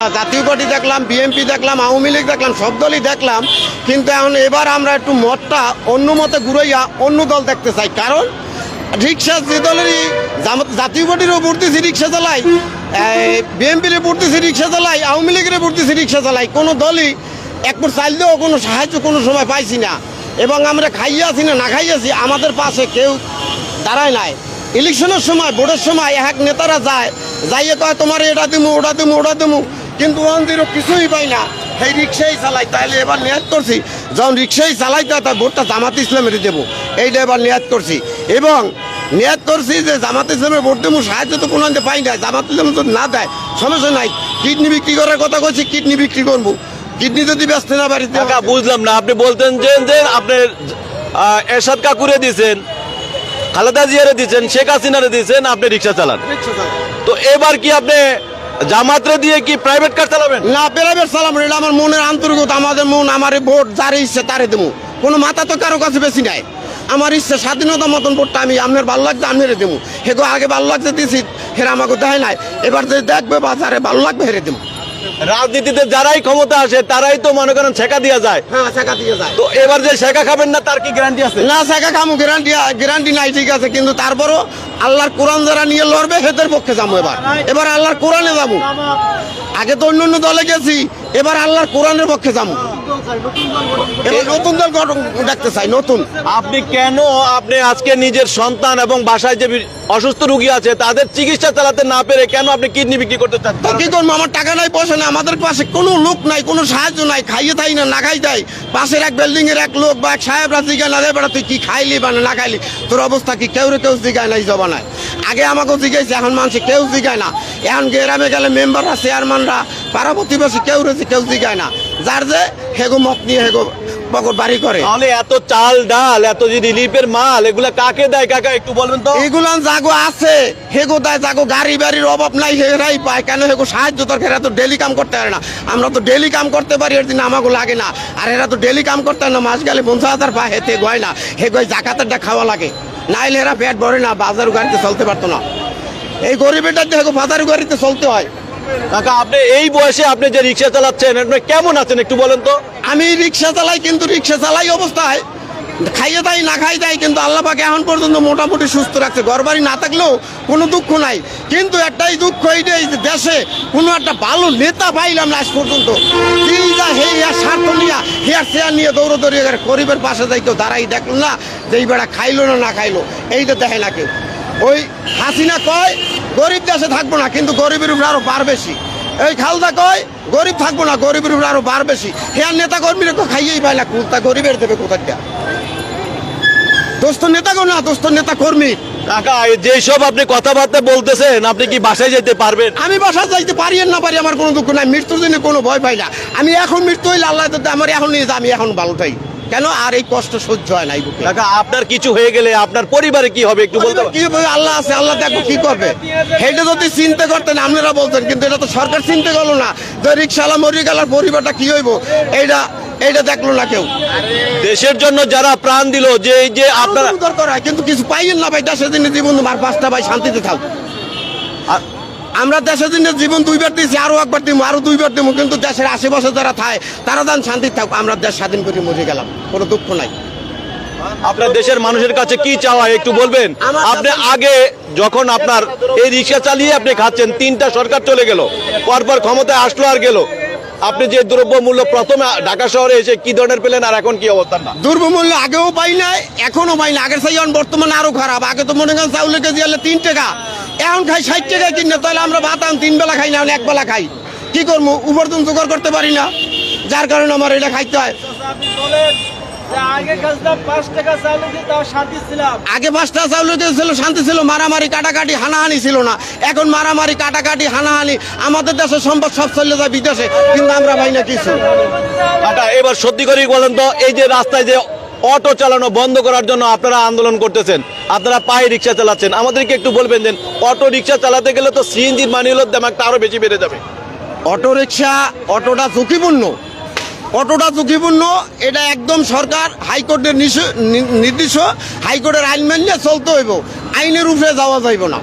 জাতীয় পার্টি দেখলাম বিএনপি দেখলাম, আওয়ামী লীগ দেখলাম, সব দলই দেখলাম। কিন্তু এখন এবার আমরা একটু মতটা অন্য মতে ঘুরাইয়া অন্য দল দেখতে চাই। কারণ রিক্সা যে দলেরই জাতীয় পার্টিরও পড়তেছি রিক্সা চালাই বিএনপির পড়তেছি রিক্সা চালাই আওয়ামী লীগের পড়তেছি রিক্সা চালাই কোনো দলই একবার চাইলেও কোনো সাহায্য কোনো সময় পাইছি না। এবং আমরা খাইয়াছি না না খাইয়াছি আমাদের পাশে কেউ দাঁড়ায় নাই। ইলেকশনের সময়, ভোটের সময় এক নেতারা যায়, যাইয়ে কয়, তোমার এটা দিমু, ওটা দিমু ওটা দিমু। কিন্তু ওয়ান জিরো কিছুই পাই না। সেই রিক্সাই চালাই তাহলে এবার নিয়াত করছি। যখন রিক্সাই চালাইতে হয় তার ভোটটা জামাত ইসলামের দেবো। এইটা এবার নিয়াত করছি। এবং নিয়াত করছি যে জামাত ইসলামের ভোট দেবো সাহায্য তো কোনো আনতে পাই না জামাত ইসলাম যদি না দেয় সমস্যা নাই। কিডনি বিক্রি করার কথা কইছি কিডনি বিক্রি করব। কিডনি যদি ব্যস্ত না বাড়িতে বুঝলাম না। আপনি বলতেন যে যে আপনি এরশাদ কাকুরে দিয়েছেন খালেদা জিয়ারে দিয়েছেন শেখ হাসিনারে দিয়েছেন আপনি রিক্সা চালান। তো এবার কি আপনি জামাতরে দিয়ে কি প্রাইভেট কার চালাবেন? না প্রাইভেট সালাম এটা আমার মনের আন্তরিকতা, আমাদের মন আমার ভোট, যার ইচ্ছে তারে দেবো। কোনো মাথা তো কারও কাছে বেশি নাই। আমার ইচ্ছে স্বাধীনতা মতন ভোটটা আমি, আপনার ভালো লাগছে আমি হেরে দেবো। হেগো, আগে ভালো লাগছে দিছি, হেরা আমাকে দেয় নাই। এবার যে দেখবে বাজারে ভালো লাগবে, হেরে দেবো। রাজনীতিতে যারাই ক্ষমতা আসে তারাই তো মনে করেন ছেকা দিয়া যায়। হ্যাঁ শেখা দিয়ে যায়। তো এবার যে শেখা খাবেন না তার কি গ্যারান্টি আছে? না শেখা খামু গ্যারান্টি গ্যারান্টি নাই ঠিক আছে কিন্তু তারপরও আল্লাহর কোরআন যারা নিয়ে লড়বে হেদের পক্ষে যাব এবার। এবার আল্লাহর কোরআনে যাব আগে তো অন্য অন্য দলে গেছি এবার আল্লাহর কোরআনের পক্ষে যাব এবার নতুন দল গঠন দেখতে চাই নতুন। আপনি কেন আপনি আজকে নিজের সন্তান এবং বাসায় যে অসুস্থ রুগী আছে তাদের চিকিৎসা চালাতে না পেরে কেন আপনি কিডনি বিক্রি করতে চান তো কি করব? আমার টাকা নাই পয়সা নাই। আমাদের পাশে কোনো লোক নাই, কোনো সাহায্য নাই, খাইয়ে থাই না না খাই দেয় পাশের এক বিল্ডিং এর এক লোক বা এক সাহেবরা জিজ্ঞাসা না দেয় বেড়া তুই কি খাইলি বা না খাইলি? তোর অবস্থা কি? কেউ রে কেউ জিগায় নাই জবানায়। আগে আমাকেও জিগাইছে, এখন মানুষ কেউ জিগায় না। এখন গ্রামে গেলে মেম্বাররা চেয়ারম্যানরা পাড়া প্রতিবেশী কেউ রেছে কেউ জিগায় না। যার যে, হেগো মত নিয়ে হেগো পকর বাড়ি করে। তাহলে এত চাল ডাল এত যে রিলিফের মাল এগুলা কাকে দেয় কাকা একটু বলবেন তো? এগুলান জাগো আছে। হেগো দেয় জাগো গাড়ি বাড়ির অভাব নাই হেরাই পায়। কেন হেগো সাহায্য দরকার? এরা তো ডেলি কাম করতে পারে না। আমরা তো ডেলি কাম করতে পারি এর দিন আমাকে লাগে না। আর এরা তো ডেলি কাম করতে না মাস গেলে পঞ্চাশ হাজার পায় হেতে গয় না। হে গয় জাকাতেরটা খাওয়া লাগে। নাইলে এরা পেট ভরে না বাজার গাড়িতে চলতে পারতো না। এই গরিবের দেখো বাজার গাড়িতে চলতে হয়। কাকা, আপনি এই বয়সে আপনি যে রিক্সা চালাচ্ছেন, আপনি কেমন আছেন একটু বলেন তো? আমি রিক্সা চালাই, কিন্তু রিক্সা চালাই অবস্থায় খাইয়ে দেয়, না খাই দেয়, কিন্তু এখন পর্যন্ত মোটামুটি সুস্থ রাখছে। না থাকলেও কোনো দুঃখ নাই। কিন্তু একটাই দুঃখ, এইটাই দেশে কোনো একটা ভালো নেতা পাইলাম না আজ পর্যন্ত। যা আর স্বার্থ নিয়ে হেয়ার নিয়ে দৌড়দৌড়ি গরিবের পাশে যাই কেউ দাঁড়াই দেখল না যে এই বেড়া খাইলো না না খাইলো। এইটা দেখে না কেউ। ওই হাসিনা কয় গরিব দেশে থাকব না কিন্তু গরিবের উপরে আরও বার বেশি। এই খালদা কয় গরিব থাকব না গরিবের উপরে আরও বার বেশি। হ্যাঁ নেতা কর্মীরা তো খাইয়েই পায় না কোথা গরিবের দেবে কোথায় দোস্ত নেতা না দোস্ত নেতা কর্মী কাকা যেসব আপনি কথাবার্তা বলতেছেন আপনি কি বাসায় যেতে পারবেন? আমি বাসা যাইতে পারি না পারি আমার কোনো দুঃখ নাই মৃত্যুর জন্য কোনো ভয় পাই না। আমি এখন মৃত্যু হইলে আল্লাহ আমার এখন নিয়ে যা আমি এখন ভালো থাই কেন আর এই কষ্ট সহ্য হয় না এই বুকে? কাকা আপনার কিছু হয়ে গেলে আপনার পরিবারে কি হবে একটু বলতে? কি হবে? আল্লাহ আছে আল্লাহ দেখো কি করবে। সেইটা যদি চিন্তা করতেন আপনারা বলতেন কিন্তু এটা তো সরকার চিন্তা করল না। যে রিক্সাওয়ালা মরি গেলার পরিবারটা কি হইব? এইটা এইটা দেখল না কেউ। দেশের জন্য যারা প্রাণ দিল যে এই যে আপনারা দরকার হয় কিন্তু কিছু পাইয়েন না ভাই দেশের দিনে জীবন মার পাঁচটা ভাই শান্তিতে থাক। আ- আমরা দেশের দিনে জীবন দুইবার দিয়েছি আরও একবার দিব আরও দুইবার দিব কিন্তু দেশের আশেপাশে যারা থাকে তারা যান শান্তি থাকুক আমরা দেশ স্বাধীন করে মরে গেলাম কোনো দুঃখ নাই। আপনার দেশের মানুষের কাছে কি চাওয়া একটু বলবেন? আপনি আগে যখন আপনার এই রিক্সা চালিয়ে আপনি খাচ্ছেন তিনটা সরকার চলে গেল পরপর ক্ষমতায় আসলো আর গেল। আপনি যে দ্রব্য মূল্য প্রথমে ঢাকা শহরে এসে কি ধরনের পেলেন আর এখন কি অবস্থা না? দুর্বমূল্য আগেও পাই না এখনও পাই না আগের এখন বর্তমানে আরও খারাপ। আগে তো মনে করেন চাউলের কেজি হলে তিন টাকা এখন খাই ষাট টাকা কিনে, তাহলে আমরা ভাত আন, তিন বেলা খাই না এক বেলা খাই। কি করব উপার্জন জোগাড় করতে পারি না। যার কারণে আমার এটা খাইতে হয়। আগে পাঁচটা চাউল ছিল, শান্তি ছিল, মারামারি, কাটাকাটি, হানাহানি ছিল না। এখন মারামারি, কাটাকাটি, হানাহানি, আমাদের দেশের সম্পদ সব চলে যায় বিদেশে, কিন্তু আমরা পাই না কিছু। কাকা এবার সত্যি করে বলেন তো, এই যে রাস্তায় যে অটো চালানো বন্ধ করার জন্য আপনারা আন্দোলন করতেছেন। আপনারা পায়ে রিক্সা চালাচ্ছেন। আমাদেরকে একটু বলবেন যে অটো রিক্সা চালাতে গেলে তো সিএনজির মানিগুলোর দাম একটা আরও বেশি বেড়ে যাবে। অটো রিক্সা, অটোটা ঝুঁকিপূর্ণ। অটোটা ঝুঁকিপূর্ণ, এটা একদম সরকার, হাইকোর্টের নির্দিষ্ট হাইকোর্টের আইন মানলে চলতে হইব। আইনের উপরে যাওয়া যাইব না।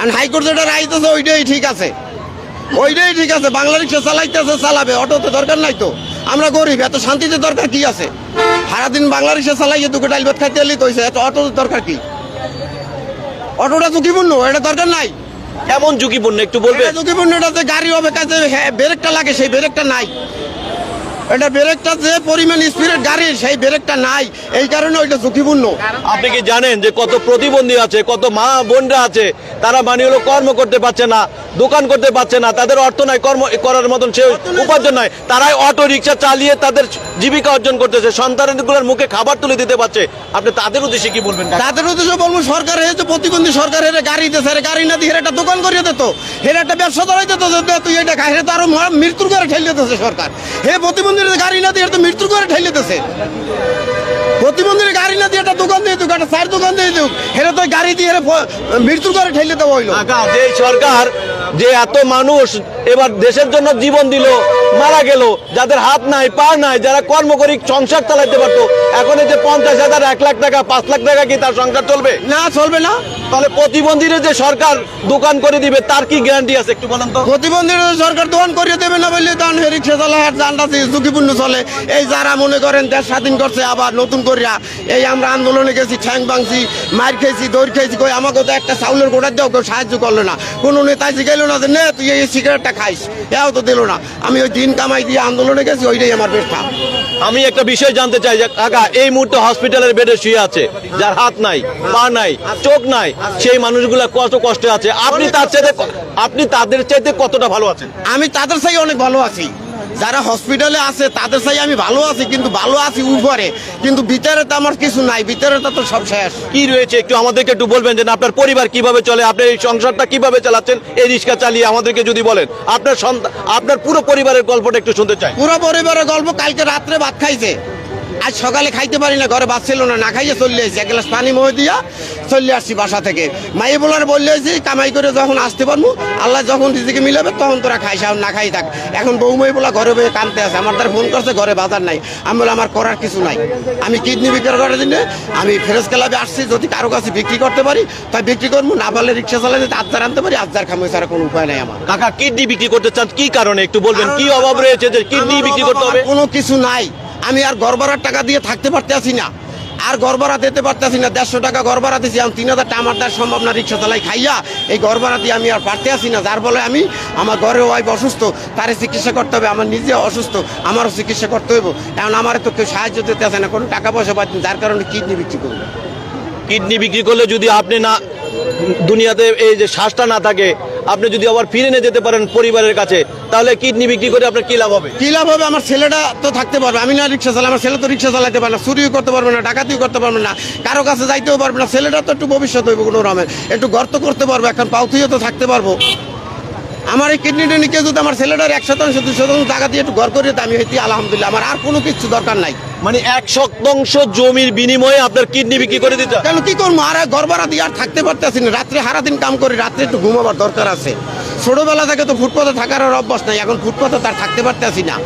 আর হাইকোর্ট যেটা রাইতেছে ওইটাই ঠিক আছে। ওইটাই ঠিক আছে, বাংলা রিক্সা চালাইতেছে, চালাবে, অটোতে দরকার নাই তো। আমরা গরিব এত শান্তিতে দরকার কি আছে? সারাদিন বাংলা রিক্সা চালাইয়ে দুটো ডাইল ভাত খাইতে এলি কইছে এত অটোতে দরকার কি? অটোটা ঝুঁকিপূর্ণ এটা দরকার নাই। কেমন ঝুঁকিপূর্ণ একটু বলবেন এটা যে গাড়ি হবে কাছে হ্যাঁ ব্রেকটা লাগে সেই ব্রেকটা নাই। এটা ব্রেকটা যে পরিমাণ স্পিডের গাড়ি সেই ব্রেকটা নাই। এই কারণে ওইটা ঝুঁকিপূর্ণ। আপনি কি জানেন যে কত প্রতিবন্ধী আছে কত মা বোনরা আছে তারা মানে হলো কর্ম করতে পারছে না। দোকান করতে পারছে না। তাদের অর্থ নাই কর্ম করার মতন সে উপার্জন নাই। তারাই অটো রিক্সা চালিয়ে তাদের জীবিকা অর্জন করতেছে। সন্তানগুলোর মুখে খাবার তুলে দিতে পারছে। আপনি তাদের উদ্দেশ্যে কি বলবেন তাদের উদ্দেশ্যে বলব সরকার হয়েছে প্রতিবন্ধী সরকার হেরে গাড়ি হেরে গাড়ি না দিয়ে একটা দোকান করিয়ে দিত হেরে একটা ব্যবসা ধরাই দিত তুই এটা খাই তো আরও মৃত্যুর করে ঠেলে দিতেছে সরকার। হে প্রতিবন্ধীর গাড়ি না দিয়ে তো মৃত্যুর করে ঠেলে দিতেছে। প্রতিবন্ধীর গাড়ি না দিয়ে একটা দোকান দিয়ে দিক একটা চায়ের দোকান দিয়ে দিক হেরে তো গাড়ি দিয়ে মৃত্যুর করে ঠেলে দেওয়া হইল। যে সরকার যে এত মানুষ এবার দেশের জন্য জীবন দিল মারা গেল যাদের হাত নাই পা নাই যারা কর্ম করি সংসার চালাইতে পারতো এখন এই যে পঞ্চাশ হাজার এক লাখ টাকা পাঁচ লাখ টাকা কি তার সংসার চলবে? না চলবে না। তাহলে প্রতিবন্ধীরা যে সরকার দোকান করে দিবে তার কি গ্যারান্টি আছে একটু বলেন তো? প্রতিবন্ধীর সরকার দোকান করিয়ে দেবে না বললে তখন রিক্সা চলে আর যানটা ঝুঁকিপূর্ণ চলে। এই যারা মনে করেন দেশ স্বাধীন করছে আবার নতুন করিয়া এই আমরা আন্দোলনে গেছি ঠ্যাং ভাঙছি মার খেয়েছি দৌড় খেয়েছি কই আমাকে তো একটা চাউলের গোটা দাও কেউ সাহায্য করল না। কোনো নেতাই গেল না যে নে তুই এই সিগারেটটা খাইস। এও তো দিল না। আমি ওই দিন কামাই দিয়ে আন্দোলনে গেছি ওইটাই আমার ব্যবসা আমি একটা বিষয় জানতে চাই যে কাকা এই মুহূর্তে হসপিটালের বেডে শুয়ে আছে যার হাত নাই পা নাই চোখ নাই সেই মানুষগুলা কত কষ্টে আছে? আপনি তার চাইতে আপনি তাদের চাইতে কতটা ভালো আছেন? আমি তাদের চাই অনেক ভালো আছি। যারা হসপিটালে আছে তাদের চাই আমি ভালো আছি কিন্তু ভালো আছি উপরে। কিন্তু ভিতরে তো আমার কিছু নাই ভিতরে তো সব শেষ। কি রয়েছে? একটু আমাদেরকে একটু বলবেন যে আপনার পরিবার কীভাবে চলে? আপনার এই সংসারটা কীভাবে চালাচ্ছেন? এই রিক্সা চালিয়ে আমাদেরকে যদি বলেন আপনার সন্তান আপনার পুরো পরিবারের গল্পটা একটু শুনতে চাই। পুরো পরিবারের গল্প কালকে রাত্রে ভাত খাইছে। আজ সকালে খাইতে পারি না ঘরে ভাত ছিল না না খাইয়ে চলে এসেছি এক গ্লাস পানি মহে দিয়া চলে আসছি বাসা থেকে। মাইয়ে বলার বললে এসেছি কামাই করে যখন আসতে পারব আল্লাহ যখন রিজিকে মিলাবে তখন তোরা খাইস আর না খাই থাক। এখন বউ মাই বলা ঘরে বয়ে কানতে আছে। আমার তার ফোন করছে ঘরে বাজার নাই। আমি বলে আমার করার কিছু নাই। আমি কিডনি বিক্রি করার জন্য আমি ফেরেস ক্লাবে আসছি। যদি কারও কাছে বিক্রি করতে পারি তাই বিক্রি করব। না পারলে রিক্সা চালাতে আবদার আনতে পারি। আবদার খামো ছাড়া কোনো উপায় নাই আমার। কাকা কিডনি বিক্রি করতে চান কি কারণে? একটু বলবেন কি অভাব রয়েছে যে কিডনি বিক্রি করতে হবে? কোনো কিছু নাই। আমি আর ঘর টাকা দিয়ে থাকতে পারতেছি না। আর ঘর দিতে পারতেছি না, দেড়শো টাকা ঘর ভাড়া দিয়েছি আমি তিন হাজার টাকা আমার সম্ভব না রিক্সা চালাই খাইয়া এই ঘর দিয়ে আমি আর পারতে আসি না। যার ফলে আমি আমার ঘরের ওয়াইফ অসুস্থ, তারে চিকিৎসা করতে হবে, আমার নিজে অসুস্থ, আমারও চিকিৎসা করতে হইব। এখন আমার তো কেউ সাহায্য দিতে আসে না, কোনো টাকা পয়সা পাচ্ছি যার কারণে কিডনি বিক্রি করব। কিডনি বিক্রি করলে যদি আপনি না, দুনিয়াতে এই যে শ্বাসটা না থাকে আপনি যদি আবার ফিরে নিয়ে যেতে পারেন পরিবারের কাছে, তাহলে কিডনি বিক্রি করে আপনার কি লাভ হবে? কি লাভ হবে? আমার ছেলেটা তো থাকতে পারবে। আমি না রিক্সা চালাই, আমার ছেলে তো রিক্সা চালাতে পারবে না, চুরিও করতে পারবে না, ডাকাতিও করতে পারবে না, কারও কাছে যাইতেও পারবে না। ছেলেটা তো একটু ভবিষ্যৎ হইব কোনো রকমের। একটু গর্ত করতে পারব, এখন পাউথিও তো থাকতে পারব। আমার এই কিডনি টেনে কেউ যদি আমার ছেলেটার এক শতাংশ, দুই শতাংশ টাকা দিয়ে একটু ঘর করিয়ে আমি হইতে আলহামদুলিল্লাহ। আমার আর কোনো কিছু দরকার নাই। মানে এক শতাংশ জমির বিনিময়ে আপনার কিডনি বিক্রি করে দিতে কেন কি করব? আর ঘর দিয়ে আর থাকতে পারতেছি না। রাত্রে সারাদিন কাম করে, রাত্রে একটু ঘুমাবার দরকার আছে। ছোটবেলা থেকে তো ফুটপাতে থাকার আর অভ্যাস নাই, এখন ফুটপাতে তার থাকতে পারতেছি না।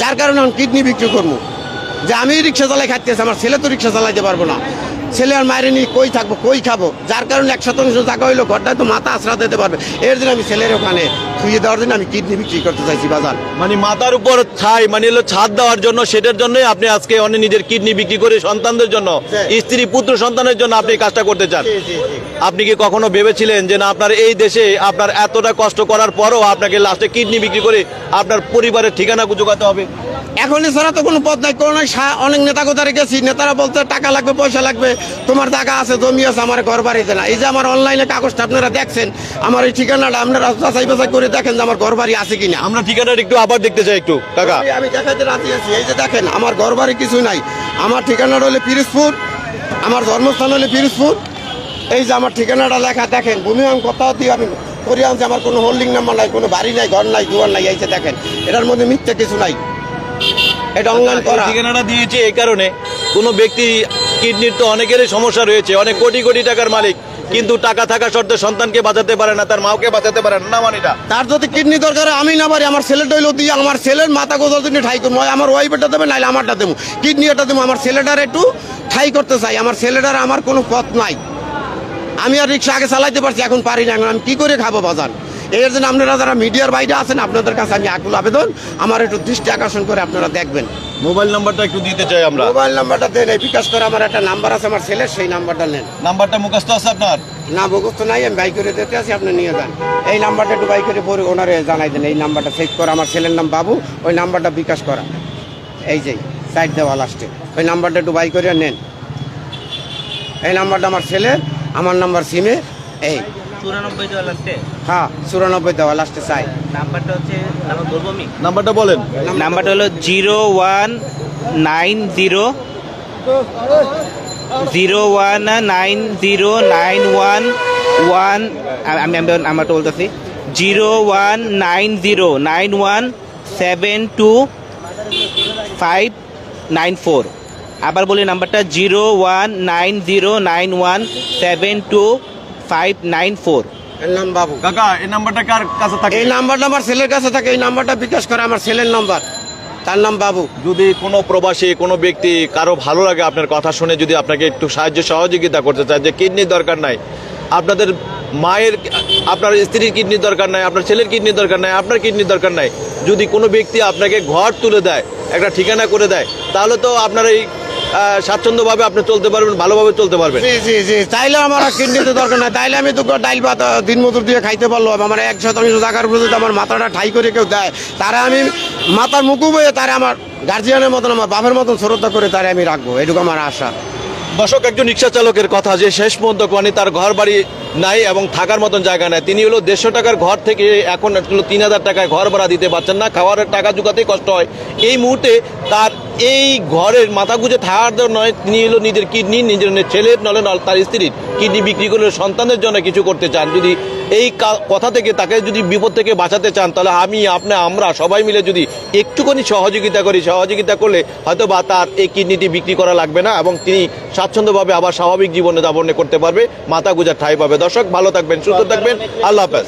যার কারণে এখন কিডনি বিক্রি করব। যে আমি রিক্সা চালাই খাইতেছি, আমার ছেলে তো রিক্সা চালাইতে পারব না। ছেলে আর মায়ের নিয়ে কই থাকব কই খাব? যার কারণে এক শতাংশ টাকা হইল ঘরটায় তো মাথা আশ্রা দিতে পারবে। এর জন্য আমি ছেলের ওখানে থুয়ে দেওয়ার জন্য আমি কিডনি বিক্রি করতে চাইছি বাজার। মানে মাথার উপর ছাই মানে হলো ছাদ দেওয়ার জন্য সেটার জন্যই আপনি আজকে অনেক নিজের কিডনি বিক্রি করে সন্তানদের জন্য স্ত্রী পুত্র সন্তানের জন্য আপনি কাজটা করতে চান? আপনি কি কখনো ভেবেছিলেন যে না আপনার এই দেশে আপনার এতটা কষ্ট করার পরও আপনাকে লাস্টে কিডনি বিক্রি করে আপনার পরিবারের ঠিকানা জোগাতে হবে? এখন এছাড়া তো কোনো পথ নাই সা- অনেক নেতা কোথায় গেছি নেতারা বলতে টাকা লাগবে পয়সা লাগবে তোমার টাকা আছে জমি আছে আমার ঘর বাড়িতে না এই যে আমার অনলাইনে কাগজটা আপনারা দেখছেন আমার এই ঠিকানাটা আপনারা যাচাই বাছাই করে দেখেন যে আমার ঘর বাড়ি আছে কিনা। আমরা ঠিকানাটা একটু আবার দেখতে চাই একটু টাকা আমি- দেখাইতে রাজি আছি। এই যে দেখেন আমার ঘর বাড়ি কিছু নাই। আমার ঠিকানাটা হলে পিরিজপুর আমার জন্মস্থান হলে পিরিজপুর। এই যে আমার ঠিকানাটা লেখা দেখেন ভূমি আমি কোথাও দিয়ে আমি করে আনছি আমার কোনো হোল্ডিং নাম্বার নাই কোনো বাড়ি নাই ঘর নাই দুয়ার নাই এই যে দেখেন এটার মধ্যে মিথ্যে কিছু নাই। এটা অনলাইন করা। এই ঠিকানাটা দিয়েছে এই কারণে কোনো ব্যক্তি কিডনির তো অনেকেরই সমস্যা রয়েছে অনেক কোটি কোটি টাকার মালিক কিন্তু টাকা থাকা সত্ত্বে সন্তানকে বাঁচাতে পারে না তার মাকে বাঁচাতে পারে না না মানে তার যদি কিডনি দরকার আমি না পারি আমার ছেলেটা হইল দিয়ে আমার ছেলের মাথা গোজার জন্য ঠাই করব আমার ওয়াইফেরটা দেবে নাইলে আমারটা দেবো। কিডনি এটা দেবো আমার ছেলেটার একটু ঠাই করতে চাই আমার ছেলেটার আমার কোনো পথ নাই। আমি আর রিক্সা আগে চালাইতে পারছি এখন পারি না এখন আমি কি করে খাব বাজার? এর জন্য আপনারা যারা মিডিয়ার বাইরে আছেন আপনাদের কাছে আমি আকুল আবেদন। আমার একটু দৃষ্টি আকর্ষণ করে আপনারা দেখবেন। মোবাইল নাম্বারটা একটু দিতে চাই আমরা। মোবাইল নাম্বারটা দেন এই বিকাশ করে আমার একটা নাম্বার আছে আমার ছেলের সেই নাম্বারটা নেন। নাম্বারটা মুখস্থ আছে আপনার? না বগুস্ত নাই আমি বাই করে দিতে আছি আপনি নিয়ে যান। এই নাম্বারটা একটু বাই করে পরে ওনারে জানাই দেন এই নাম্বারটা সেভ করা আমার ছেলের নাম বাবু ওই নাম্বারটা বিকাশ করা। এই যে সাইড দেওয়া লাস্টে ওই নাম্বারটা একটু বাই করে নেন। এই নাম্বারটা আমার ছেলের আমার নাম্বার সিমে এই। চুরানব্বই দেওয়া লাগছে হ্যাঁ চুরানব্বই দেওয়া লাস্টে চাই। নাম্বারটা হচ্ছে নাম্বার বলব আমি? নাম্বারটা বলেন। নাম্বারটা হলো zero one nine zero zero one nine zero nine one one আমি আমি নাম্বারটা বলতেছি। Zero one nine zero nine one seven two five nine four. আবার বলি নাম্বারটা zero one nine zero nine one seven two five nine four. এর নাম বাবু। কাকা এই নাম্বারটা কার কাছে থাকে? এই নাম্বারটা আমার ছেলের কাছে থাকে এই নাম্বারটা বিকাশ করে আমার ছেলের নাম্বার। তার নাম বাবু। যদি কোনো প্রবাসী কোনো ব্যক্তি কারও ভালো লাগে আপনার কথা শুনে যদি আপনাকে একটু সাহায্য সহযোগিতা করতে চায় যে কিডনির দরকার নাই আপনাদের মায়ের আপনার স্ত্রীর কিডনির দরকার নাই আপনার ছেলের কিডনির দরকার নাই আপনার কিডনির দরকার নাই যদি কোনো ব্যক্তি আপনাকে ঘর তুলে দেয় একটা ঠিকানা করে দেয় তাহলে তো আপনার এই স্বাচ্ছন্দ্যভাবে আপনি চলতে পারবেন ভালোভাবে চলতে পারবেন। জি জি জি। তাইলে আমার কিডনিতে দরকার নাই। তাইলে আমি তো ডাইল ভাত দিন মজুর দিয়ে খাইতে পারল। আমার এক শতাংশ টাকার উপরে যদি আমার মাথাটা ঠাই করে কেউ দেয় তারা আমি মাথার মুখু বয়ে তারা আমার গার্জিয়ানের মতন আমার বাপের মতন শ্রদ্ধা করে তারা আমি রাখব। এটুকু আমার আশা। দর্শক একজন রিক্সা চালকের কথা যে শেষ পর্যন্ত কোয়ানি তার ঘর বাড়ি নাই এবং থাকার মতন জায়গা নাই। তিনি হলো দেড়শো টাকার ঘর থেকে এখন তিন হাজার টাকায় ঘর ভাড়া দিতে পারছেন না। খাওয়ারের টাকা জোগাতেই কষ্ট হয়। এই মুহূর্তে তার এই ঘরের মাথা গুজে থাকার নয় তিনি হলো নিজের কিডনি, নিজের ছেলের নলে নল তার স্ত্রীর কিডনি বিক্রি করে সন্তানের জন্য কিছু করতে চান। যদি এই কথা থেকে তাকে যদি বিপদ থেকে বাঁচাতে চান, তাহলে আমি, আপনি, আমরা সবাই মিলে যদি একটুখানি সহযোগিতা করি, সহযোগিতা করলে হয়তো বা তার এই কিডনিটি বিক্রি করা লাগবে না এবং তিনি স্বাচ্ছন্দ্যভাবে আবার স্বাভাবিক জীবনে যাপনে করতে পারবে মাথা গুজার ঠাই পাবে। দর্শক, ভালো থাকবেন, সুস্থ থাকবেন। আল্লাহ হাফেজ।